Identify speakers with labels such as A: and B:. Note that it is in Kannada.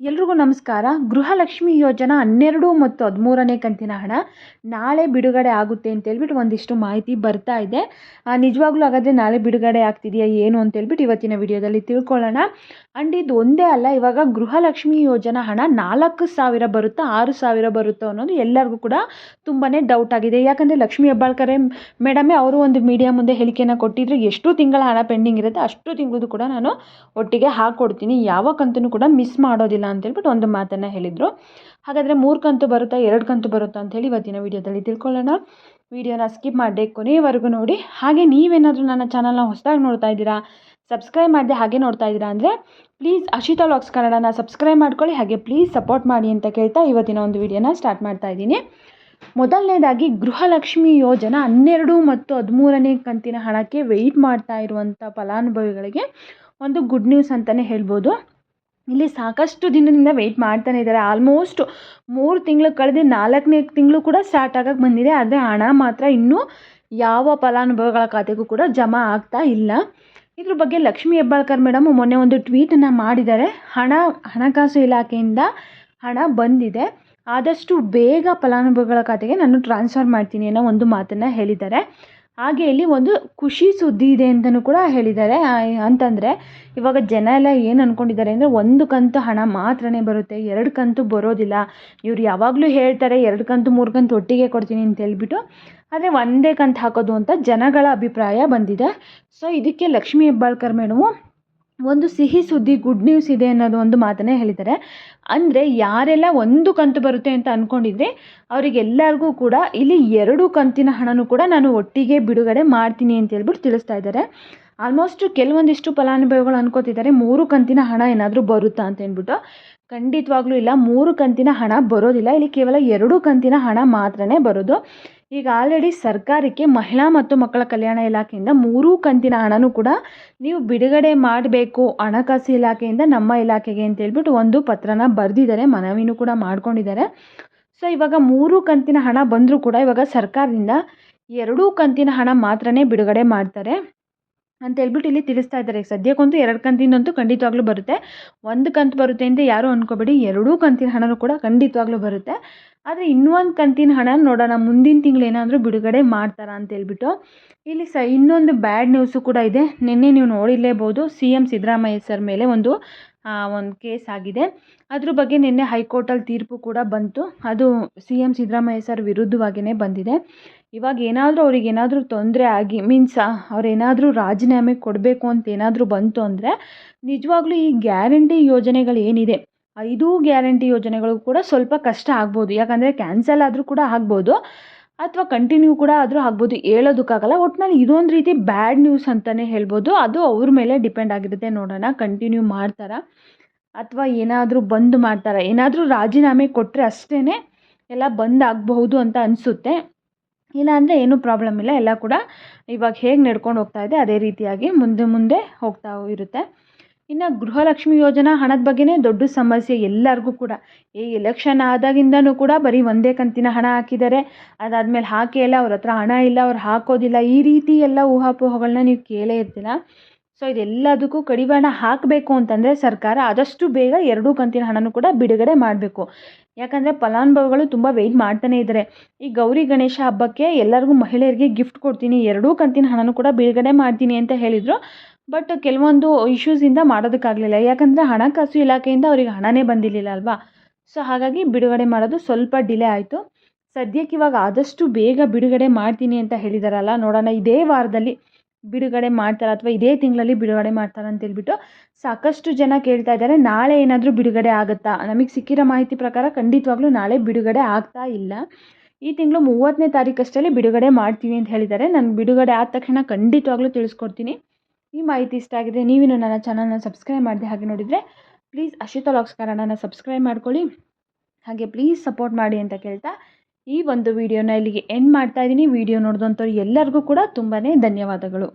A: ಎಲ್ರಿಗೂ ನಮಸ್ಕಾರ. ಗೃಹಲಕ್ಷ್ಮಿ ಯೋಜನಾ ಹನ್ನೆರಡು ಮತ್ತು ಹದಿಮೂರನೇ ಕಂತಿನ ಹಣ ನಾಳೆ ಬಿಡುಗಡೆ ಆಗುತ್ತೆ ಅಂತೇಳ್ಬಿಟ್ಟು ಒಂದಿಷ್ಟು ಮಾಹಿತಿ ಬರ್ತಾ ಇದೆ. ನಿಜವಾಗ್ಲೂ ಹಾಗಾದರೆ ನಾಳೆ ಬಿಡುಗಡೆ ಆಗ್ತಿದೆಯಾ ಏನು ಅಂತೇಳ್ಬಿಟ್ಟು ಇವತ್ತಿನ ವಿಡಿಯೋದಲ್ಲಿ ತಿಳ್ಕೊಳ್ಳೋಣ. ಆ್ಯಂಡ್ ಇದು ಒಂದೇ ಅಲ್ಲ, ಇವಾಗ ಗೃಹಲಕ್ಷ್ಮಿ ಯೋಜನಾ ಹಣ ನಾಲ್ಕು ಸಾವಿರ ಬರುತ್ತಾ ಆರು ಸಾವಿರ ಬರುತ್ತೋ ಅನ್ನೋದು ಎಲ್ಲರಿಗೂ ಕೂಡ ತುಂಬಾ ಡೌಟ್ ಆಗಿದೆ. ಯಾಕಂದರೆ ಲಕ್ಷ್ಮಿ ಹೆಬ್ಬಾಳ್ಕರೆ ಮೇಡಮೇ ಅವರು ಒಂದು ಮೀಡಿಯಾ ಮುಂದೆ ಹೇಳಿಕೆಯನ್ನು ಕೊಟ್ಟಿದ್ರು ಎಷ್ಟು ತಿಂಗಳ ಹಣ ಪೆಂಡಿಂಗ್ ಇರುತ್ತೆ. ಅಷ್ಟು ತಿಂಗಳದು ಕೂಡ ನಾನು ಒಟ್ಟಿಗೆ ಹಾಕ್ಕೊಡ್ತೀನಿ ಯಾವ ಕಂತೂ ಕೂಡ ಮಿಸ್ ಮಾಡೋದಿಲ್ಲ. ಅಂತೇಳ್ಬಿಟ್ಟು ಒಂದು ಮಾತನ್ನು ಹೇಳಿದರು. ಹಾಗಾದರೆ ಮೂರು ಕಂತು ಬರುತ್ತಾ, ಎರಡು ಕಂತು ಬರುತ್ತಾ ಅಂಥೇಳಿ ಇವತ್ತಿನ ವಿಡಿಯೋದಲ್ಲಿ ತಿಳ್ಕೊಳ್ಳೋಣ. ವಿಡಿಯೋನ ಸ್ಕಿಪ್ ಮಾಡದೆ ಕೊನೆಯವರೆಗೂ ನೋಡಿ. ಹಾಗೆ ನೀವೇನಾದರೂ ನನ್ನ ಚಾನಲ್ನ ಹೊಸದಾಗಿ ನೋಡ್ತಾ ಇದ್ದೀರಾ, ಸಬ್ಸ್ಕ್ರೈಬ್ ಮಾಡದೆ ಹಾಗೆ ನೋಡ್ತಾ ಇದ್ದೀರಾ ಅಂದರೆ ಪ್ಲೀಸ್ ಅಶಿತಾ ಲಾಕ್ಸ್ ಕನ್ನಡನ ಸಬ್ಸ್ಕ್ರೈಬ್ ಮಾಡ್ಕೊಳ್ಳಿ, ಹಾಗೆ ಪ್ಲೀಸ್ ಸಪೋರ್ಟ್ ಮಾಡಿ ಅಂತ ಕೇಳ್ತಾ ಇವತ್ತಿನ ಒಂದು ವಿಡಿಯೋನ ಸ್ಟಾರ್ಟ್ ಮಾಡ್ತಾ ಇದ್ದೀನಿ. ಮೊದಲನೇದಾಗಿ ಗೃಹಲಕ್ಷ್ಮಿ ಯೋಜನಾ ಹನ್ನೆರಡು ಮತ್ತು ಹದಿಮೂರನೇ ಕಂತಿನ ಹಣಕ್ಕೆ ವೆಯ್ಟ್ ಮಾಡ್ತಾ ಇರುವಂಥ ಫಲಾನುಭವಿಗಳಿಗೆ ಒಂದು ಗುಡ್ ನ್ಯೂಸ್ ಅಂತಲೇ ಹೇಳ್ಬೋದು. ಇಲ್ಲಿ ಸಾಕಷ್ಟು ದಿನದಿಂದ ವೆಯ್ಟ್ ಮಾಡ್ತಾನೆ ಇದ್ದಾರೆ. ಆಲ್ಮೋಸ್ಟ್ ಮೂರು ತಿಂಗಳು ಕಳೆದು ನಾಲ್ಕನೇ ತಿಂಗಳು ಕೂಡ ಸ್ಟಾರ್ಟ್ ಆಗಕ್ಕೆ ಬಂದಿದೆ. ಆದರೆ ಹಣ ಮಾತ್ರ ಇನ್ನೂ ಯಾವ ಫಲಾನುಭವಿಗಳ ಖಾತೆಗೂ ಕೂಡ ಜಮಾ ಆಗ್ತಾ ಇಲ್ಲ. ಇದ್ರ ಬಗ್ಗೆ ಲಕ್ಷ್ಮಿ ಹೆಬ್ಬಾಳ್ಕರ್ ಮೇಡಮ್ ಮೊನ್ನೆ ಒಂದು ಟ್ವೀಟನ್ನು ಮಾಡಿದ್ದಾರೆ. ಹಣ, ಹಣಕಾಸು ಇಲಾಖೆಯಿಂದ ಹಣ ಬಂದಿದೆ. ಆದಷ್ಟು ಬೇಗ ಫಲಾನುಭವಿಗಳ ಖಾತೆಗೆ ನಾನು ಟ್ರಾನ್ಸ್ಫರ್ ಮಾಡ್ತೀನಿ ಅನ್ನೋ ಒಂದು ಮಾತನ್ನು ಹೇಳಿದ್ದಾರೆ. ಹಾಗೆ ಇಲ್ಲಿ ಒಂದು ಖುಷಿ ಸುದ್ದಿ ಇದೆ ಅಂತಲೂ ಕೂಡ ಹೇಳಿದ್ದಾರೆ. ಅಂತಂದರೆ ಇವಾಗ ಜನ ಎಲ್ಲ ಏನು ಅಂದ್ಕೊಂಡಿದ್ದಾರೆ ಅಂದರೆ ಒಂದು ಕಂತು ಹಣ ಮಾತ್ರನೇ ಬರುತ್ತೆ, ಎರಡು ಕಂತು ಬರೋದಿಲ್ಲ. ಇವ್ರು ಯಾವಾಗಲೂ ಹೇಳ್ತಾರೆ ಎರಡು ಕಂತು, ಮೂರು ಕಂತು ಒಟ್ಟಿಗೆ ಕೊಡ್ತೀನಿ ಅಂತ ಹೇಳ್ಬಿಟ್ಟು. ಆದರೆ ಒಂದೇ ಕಂತು ಹಾಕೋದು ಅಂತ ಜನಗಳ ಅಭಿಪ್ರಾಯ ಬಂದಿದೆ. ಸೊ ಇದಕ್ಕೆ ಲಕ್ಷ್ಮೀ ಹೆಬ್ಬಾಳ್ಕರ್ ಮೇಡಮು ಒಂದು ಸಿಹಿ ಸುದ್ದಿ ಗುಡ್ ನ್ಯೂಸ್ ಇದೆ ಅನ್ನೋದು ಒಂದು ಮಾತನ್ನೇ ಹೇಳಿದ್ದಾರೆ. ಅಂದರೆ ಯಾರೆಲ್ಲ ಒಂದು ಕಂತು ಬರುತ್ತೆ ಅಂತ ಅಂದ್ಕೊಂಡಿದ್ರೆ ಅವರಿಗೆಲ್ಲರಿಗೂ ಕೂಡ ಇಲ್ಲಿ ಎರಡು ಕಂತಿನ ಹಣನೂ ಕೂಡ ನಾನು ಒಟ್ಟಿಗೆ ಬಿಡುಗಡೆ ಮಾಡ್ತೀನಿ ಅಂತ ಹೇಳ್ಬಿಟ್ಟು ತಿಳಿಸ್ತಾ ಇದ್ದಾರೆ. ಆಲ್ಮೋಸ್ಟ್ ಕೆಲವೊಂದಿಷ್ಟು ಫಲಾನುಭವಿಗಳು ಅನ್ಕೋತಿದ್ದಾರೆ, ಮೂರು ಕಂತಿನ ಹಣ ಏನಾದರೂ ಬರುತ್ತಾ ಅಂತ ಹೇಳ್ಬಿಟ್ಟು. ಖಂಡಿತವಾಗ್ಲೂ ಇಲ್ಲ, ಮೂರು ಕಂತಿನ ಹಣ ಬರೋದಿಲ್ಲ. ಇಲ್ಲಿ ಕೇವಲ ಎರಡು ಕಂತಿನ ಹಣ ಮಾತ್ರನೇ ಬರೋದು. ಈಗ ಆಲ್ರೆಡಿ ಸರ್ಕಾರಕ್ಕೆ ಮಹಿಳಾ ಮತ್ತು ಮಕ್ಕಳ ಕಲ್ಯಾಣ ಇಲಾಖೆಯಿಂದ ಮೂರೂ ಕಂತಿನ ಹಣನೂ ಕೂಡ ನೀವು ಬಿಡುಗಡೆ ಮಾಡಬೇಕು ಹಣಕಾಸು ಇಲಾಖೆಯಿಂದ, ನಮ್ಮ ಇಲಾಖೆಗೆ ಅಂತ ಹೇಳ್ಬಿಟ್ಟು ಒಂದು ಪತ್ರನ ಬರೆದಿದ್ದಾರೆ, ಮನವಿನೂ ಕೂಡ ಮಾಡ್ಕೊಂಡಿದ್ದಾರೆ. ಸೊ ಇವಾಗ ಮೂರು ಕಂತಿನ ಹಣ ಬಂದರೂ ಕೂಡ ಇವಾಗ ಸರ್ಕಾರದಿಂದ ಎರಡೂ ಕಂತಿನ ಹಣ ಮಾತ್ರನೇ ಬಿಡುಗಡೆ ಮಾಡ್ತಾರೆ. ಅಂತ ಹೇಳ್ಬಿಟ್ಟು ಇಲ್ಲಿ ತಿಳಿಸ್ತಾ ಇದ್ದಾರೆ. ಸದ್ಯಕ್ಕಂತೂ ಎರಡು ಕಂತಿನಂತೂ ಖಂಡಿತವಾಗ್ಲೂ ಬರುತ್ತೆ. ಒಂದು ಕಂತು ಬರುತ್ತೆ ಅಂತ ಯಾರೂ ಅಂದ್ಕೋಬೇಡಿ ಎರಡೂ ಕಂತಿನ ಹಣನೂ ಕೂಡ ಖಂಡಿತವಾಗ್ಲೂ ಬರುತ್ತೆ. ಆದರೆ ಇನ್ನೊಂದು ಕಂತಿನ ಹಣ ನೋಡೋಣ, ಮುಂದಿನ ತಿಂಗಳು ಏನಾದರೂ ಬಿಡುಗಡೆ ಮಾಡ್ತಾರ ಅಂತ ಹೇಳ್ಬಿಟ್ಟು, ಇಲ್ಲಿ ಸ, ಇನ್ನೊಂದು ಬ್ಯಾಡ್ ನ್ಯೂಸು ಕೂಡ ಇದೆ. ನಿನ್ನೆ ನೀವು ನೋಡಿರಲೇಬೋದು, ಸಿ ಎಂ ಸಿದ್ದರಾಮಯ್ಯ ಸರ್ ಮೇಲೆ ಒಂದು ಒಂದು ಕೇಸ್ ಆಗಿದೆ. ಅದ್ರ ಬಗ್ಗೆ ನಿನ್ನೆ ಹೈಕೋರ್ಟಲ್ಲಿ ತೀರ್ಪು ಕೂಡ ಬಂತು. ಅದು ಸಿ ಎಂ ಸಿದ್ದರಾಮಯ್ಯ ಸರ್ ವಿರುದ್ಧವಾಗಿಯೇ ಬಂದಿದೆ. ಇವಾಗ ಏನಾದರೂ ಅವ್ರಿಗೆ ಏನಾದರೂ ತೊಂದರೆ ಆಗಿ, ಮೀನ್ಸ್ ಅವ್ರೇನಾದರೂ ರಾಜೀನಾಮೆ ಕೊಡಬೇಕು ಅಂತ ಏನಾದರೂ ಬಂತು ಅಂದರೆ, ನಿಜವಾಗ್ಲೂ ಈ ಗ್ಯಾರಂಟಿ ಯೋಜನೆಗಳು ಏನಿದೆ? ಐದು ಗ್ಯಾರಂಟಿ ಯೋಜನೆಗಳು ಕೂಡ ಸ್ವಲ್ಪ ಕಷ್ಟ ಆಗ್ಬೋದು. ಯಾಕಂದರೆ ಕ್ಯಾನ್ಸಲ್ ಆದರೂ ಕೂಡ ಆಗ್ಬೋದು. ಅಥವಾ ಕಂಟಿನ್ಯೂ ಕೂಡ ಆದರೂ ಆಗ್ಬೋದು. ಹೇಳೋದಕ್ಕಾಗಲ್ಲ. ಒಟ್ಟಿನಲ್ಲಿ ಇದೊಂದು ರೀತಿ ಬ್ಯಾಡ್ ನ್ಯೂಸ್ ಅಂತಲೇ ಹೇಳ್ಬೋದು. ಅದು ಅವ್ರ ಮೇಲೆ ಡಿಪೆಂಡ್ ಆಗಿರುತ್ತೆ ನೋಡೋಣ. ಕಂಟಿನ್ಯೂ ಮಾಡ್ತಾರಾ? ಅಥವಾ ಏನಾದರೂ ಬಂದ್ ಮಾಡ್ತಾರಾ? ಏನಾದರೂ ರಾಜೀನಾಮೆ ಕೊಟ್ಟರೆ ಅಷ್ಟೇ ಎಲ್ಲ ಬಂದ್ ಆಗಬಹುದು ಅಂತ ಅನಿಸುತ್ತೆ. ಇಲ್ಲಾಂದರೆ ಏನೂ ಪ್ರಾಬ್ಲಮ್ ಇಲ್ಲ. ಎಲ್ಲ ಕೂಡ ಇವಾಗ ಹೇಗೆ ನಡ್ಕೊಂಡು ಹೋಗ್ತಾ ಇದೆ, ಅದೇ ರೀತಿಯಾಗಿ ಮುಂದೆ ಮುಂದೆ ಹೋಗ್ತಾ ಇರುತ್ತೆ. ಇನ್ನು ಗೃಹಲಕ್ಷ್ಮಿ ಯೋಜನಾ ಹಣದ ಬಗ್ಗೆನೇ ದೊಡ್ಡ ಸಮಸ್ಯೆ ಎಲ್ಲರಿಗೂ ಕೂಡ. ಈ ಎಲೆಕ್ಷನ್ ಆದಾಗಿಂದನೂ ಕೂಡ ಬರೀ ಒಂದೇ ಕಂತಿನ ಹಣ ಹಾಕಿದ್ದಾರೆ. ಅದಾದಮೇಲೆ ಹಾಕೇ ಇಲ್ಲ, ಅವ್ರ ಹತ್ರ ಹಣ ಇಲ್ಲ, ಅವ್ರು ಹಾಕೋದಿಲ್ಲ. ಈ ರೀತಿ ಎಲ್ಲ ಊಹಾಪೋಹಗಳನ್ನ ನೀವು ಕೇಳೇ ಇರ್ತೀರ? ಸೊ ಇದೆಲ್ಲದಕ್ಕೂ ಕಡಿವಾಣ ಹಾಕಬೇಕು ಅಂತಂದರೆ ಸರ್ಕಾರ ಆದಷ್ಟು ಬೇಗ ಎರಡೂ ಕಂತಿನ ಹಣನೂ ಕೂಡ ಬಿಡುಗಡೆ ಮಾಡಬೇಕು. ಯಾಕಂದರೆ ಫಲಾನುಭವಿಗಳು ತುಂಬ ವೆಯ್ಟ್ ಮಾಡ್ತಾನೇ ಇದ್ದಾರೆ ಈ ಗೌರಿ ಗಣೇಶ ಹಬ್ಬಕ್ಕೆ ಎಲ್ಲರಿಗೂ ಮಹಿಳೆಯರಿಗೆ ಗಿಫ್ಟ್ ಕೊಡ್ತೀನಿ, ಎರಡೂ ಕಂತಿನ ಹಣನೂ ಕೂಡ ಬಿಡುಗಡೆ ಮಾಡ್ತೀನಿ ಅಂತ ಹೇಳಿದರು. ಬಟ್ ಕೆಲವೊಂದು ಇಶ್ಯೂಸಿಂದ ಮಾಡೋದಕ್ಕಾಗಲಿಲ್ಲ. ಯಾಕಂದರೆ ಹಣಕಾಸು ಇಲಾಖೆಯಿಂದ ಅವರಿಗೆ ಹಣನೇ ಬಂದಿರಲಿಲ್ಲ ಅಲ್ವಾ? ಸೊ ಹಾಗಾಗಿ ಬಿಡುಗಡೆ ಮಾಡೋದು ಸ್ವಲ್ಪ ಡಿಲೇ ಆಯಿತು. ಸದ್ಯಕ್ಕೆ ಇವಾಗ ಆದಷ್ಟು ಬೇಗ ಬಿಡುಗಡೆ ಮಾಡ್ತೀನಿ ಅಂತ ಹೇಳಿದಾರಲ್ಲ, ನೋಡೋಣ ಇದೇ ವಾರದಲ್ಲಿ ಬಿಡುಗಡೆ ಮಾಡ್ತಾರೆ ಅಥವಾ ಇದೇ ತಿಂಗಳಲ್ಲಿ ಬಿಡುಗಡೆ ಮಾಡ್ತಾರೆ ಅಂತೇಳ್ಬಿಟ್ಟು ಸಾಕಷ್ಟು ಜನ ಕೇಳ್ತಾ ಇದ್ದಾರೆ, ನಾಳೆ ಏನಾದರೂ ಬಿಡುಗಡೆ ಆಗುತ್ತಾ? ನಮಗೆ ಸಿಕ್ಕಿರೋ ಮಾಹಿತಿ ಪ್ರಕಾರ ಖಂಡಿತವಾಗ್ಲೂ ನಾಳೆ ಬಿಡುಗಡೆ ಆಗ್ತಾ ಇಲ್ಲ. ಈ ತಿಂಗಳು ಮೂವತ್ತನೇ ತಾರೀಕಷ್ಟಲ್ಲಿ ಬಿಡುಗಡೆ ಮಾಡ್ತೀನಿ ಅಂತ ಹೇಳಿದ್ದಾರೆ. ನಾನು ಬಿಡುಗಡೆ ಆದ ತಕ್ಷಣ ಖಂಡಿತವಾಗ್ಲೂ ತಿಳಿಸ್ಕೊಡ್ತೀನಿ. ಈ ಮಾಹಿತಿ ಇಷ್ಟ ಆಗಿದೆ ನೀವಿನ್ನು ನನ್ನ ಚಾನಲ್ನ ಸಬ್ಸ್ಕ್ರೈಬ್ ಮಾಡಿದೆ ಹಾಗೆ ನೋಡಿದರೆ ಪ್ಲೀಸ್ ಅಶಿತಾ ಲಾಗ್ಸ್ ಕನ್ನಡನ ಸಬ್ಸ್ಕ್ರೈಬ್ ಮಾಡ್ಕೊಳ್ಳಿ. ಹಾಗೆ ಪ್ಲೀಸ್ ಸಪೋರ್ಟ್ ಮಾಡಿ ಅಂತ ಕೇಳ್ತಾ ಈ ಒಂದು ವಿಡಿಯೋನ ಇಲ್ಲಿಗೆ ಎಂಡ್ ಮಾಡ್ತಾ ಇದ್ದೀನಿ. ವಿಡಿಯೋ ನೋಡಿದಂಥವ್ರು ಎಲ್ಲರಿಗೂ ಕೂಡ ತುಂಬಾ ಧನ್ಯವಾದಗಳು.